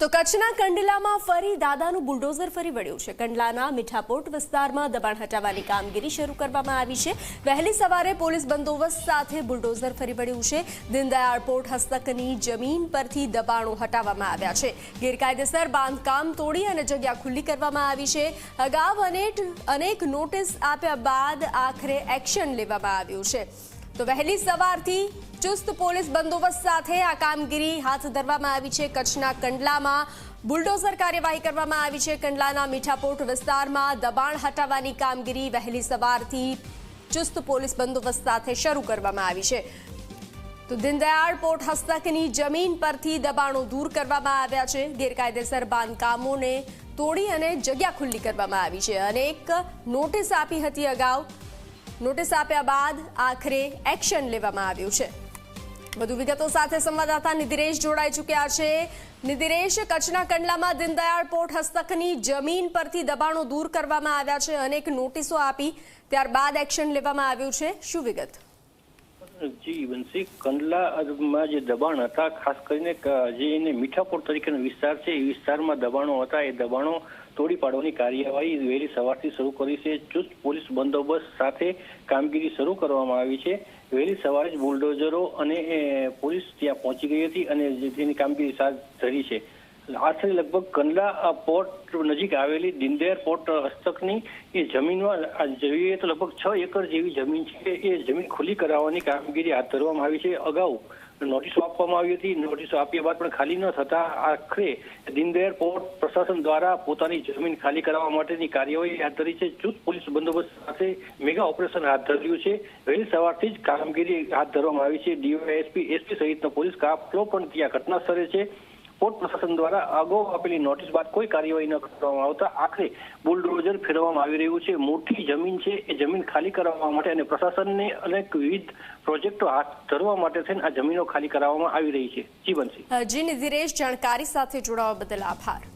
તો કચ્છના કંડલામાં ફરી દાદાનું બુલડોઝર ફરી વળ્યું છે. કંડલાના મીઠાપોટ વિસ્તારમાં દબાણ હટાવવાની કામગીરી શરૂ કરવામાં આવી છે. વહેલી સવારે પોલીસ બંદોબસ્ત સાથે બુલડોઝર ફરી વળ્યું છે. દીનદયાળ પોર્ટ હસ્તકની જમીન પરથી દબાણો હટાવવામાં આવ્યા છે. ગેરકાયદેસર બાંધકામ તોડી અને જગ્યા ખુલ્લી કરવામાં આવી છે. અગાઉ અનેક નોટિસ આપ્યા બાદ આખરે એક્શન લેવામાં આવ્યું છે. તો વહેલી સવારથી ચુસ્ત પોલીસ બંદોબસ્ત સાથે આ કામગીરી હાથ ધરવામાં આવી છે. કચ્છના કંડલામાં બુલડોઝર કાર્યવાહી કરવામાં આવી છે. કંડલાના મીઠાપોર્ટ વિસ્તારમાં દબાણ હટાવવાની કામગીરી વહેલી સવારથી ચુસ્ત પોલીસ બંદોબસ્ત સાથે શરૂ કરવામાં આવી છે. તો દીનદયાળ પોર્ટ હસ્તકની જમીન પરથી દબાણો દૂર કરવામાં આવ્યા છે. ગેરકાયદેસર બાંધકામોને તોડી અને જગ્યા ખુલ્લી કરવામાં આવી છે. અનેક નોટિસ આપી હતી અગાઉ. નોટિસ આપ્યા બાદ આખરે એક્શન લેવામાં આવ્યું છે. વધુ વિગતો સાથે સંવાદદાતા નિધિરેશ જોડાઈ ચૂક્યા છે. નિધિરેશ, કચ્છના કંડલામાં દીનદયાળ પોર્ટ હસ્તકની જમીન પરથી દબાણો દૂર કરવામાં આવ્યા છે. અનેક નોટિસો આપી ત્યારબાદ એક્શન લેવામાં આવ્યું છે. શું વિગત? જી વંશી કંડલામાં જે દબાણ હતા, ખાસ કરીને જે એને મીઠાપુર તરીકેનો વિસ્તાર છે, એ વિસ્તારમાં દબાણો હતા. એ દબાણો તોડી પાડવાની કાર્યવાહી વહેલી સવારથી શરૂ કરી છે. ચુસ્ત પોલીસ બંદોબસ્ત સાથે કામગીરી શરૂ કરવામાં આવી છે. વહેલી સવારે જ બુલડોઝરો અને પોલીસ ત્યાં પહોંચી ગઈ હતી અને તેની કામગીરી સાથ ધરી છે. આશરે લગભગ કંડલા પોર્ટ નજીક આવેલી દિનદયાળ પોર્ટ હસ્તકની એ જમીનમાં જોઈએ તો લગભગ છ એકર જેવી જમીન છે. એ જમીન ખુલ્લી કરાવવાની કામગીરી હાથ ધરવામાં આવી છે. અગાઉ નોટિસો આપવામાં આવી હતી. નોટિસો આપ્યા બાદ પણ ખાલી ન થતા આખરે દિનદયાળ પોર્ટ પ્રશાસન દ્વારા પોતાની જમીન ખાલી કરાવવા માટેની કાર્યવાહી હાથ ધરી છે. ચુસ્ત પોલીસ બંદોબસ્ત સાથે મેગા ઓપરેશન હાથ ધર્યું છે. વહેલી સવારથી જ કામગીરી હાથ ધરવામાં આવી છે. ડીવાયએસપી, એસપી સહિતનો પોલીસ કાફલો પણ ત્યાં ઘટના સ્થળે છે. પોર્ટ પ્રશાસન દ્વારા અગાઉ આપેલી નોટિસ બાદ કોઈ કાર્યવાહી ન કરવામાં આવતા આખરે બુલડોઝર ફેરવવામાં આવી રહ્યું છે. મોટી જમીન છે. એ જમીન ખાલી કરાવવા માટે અને પ્રશાસનને અનેક વિવિધ પ્રોજેક્ટો હાથ ધરવા માટે થઈને આ જમીનો ખાલી કરાવવામાં આવી રહી છે. જીવનસિંહ. જી નિધિરેશ, જાણકારી સાથે જોડાવા બદલ આભાર.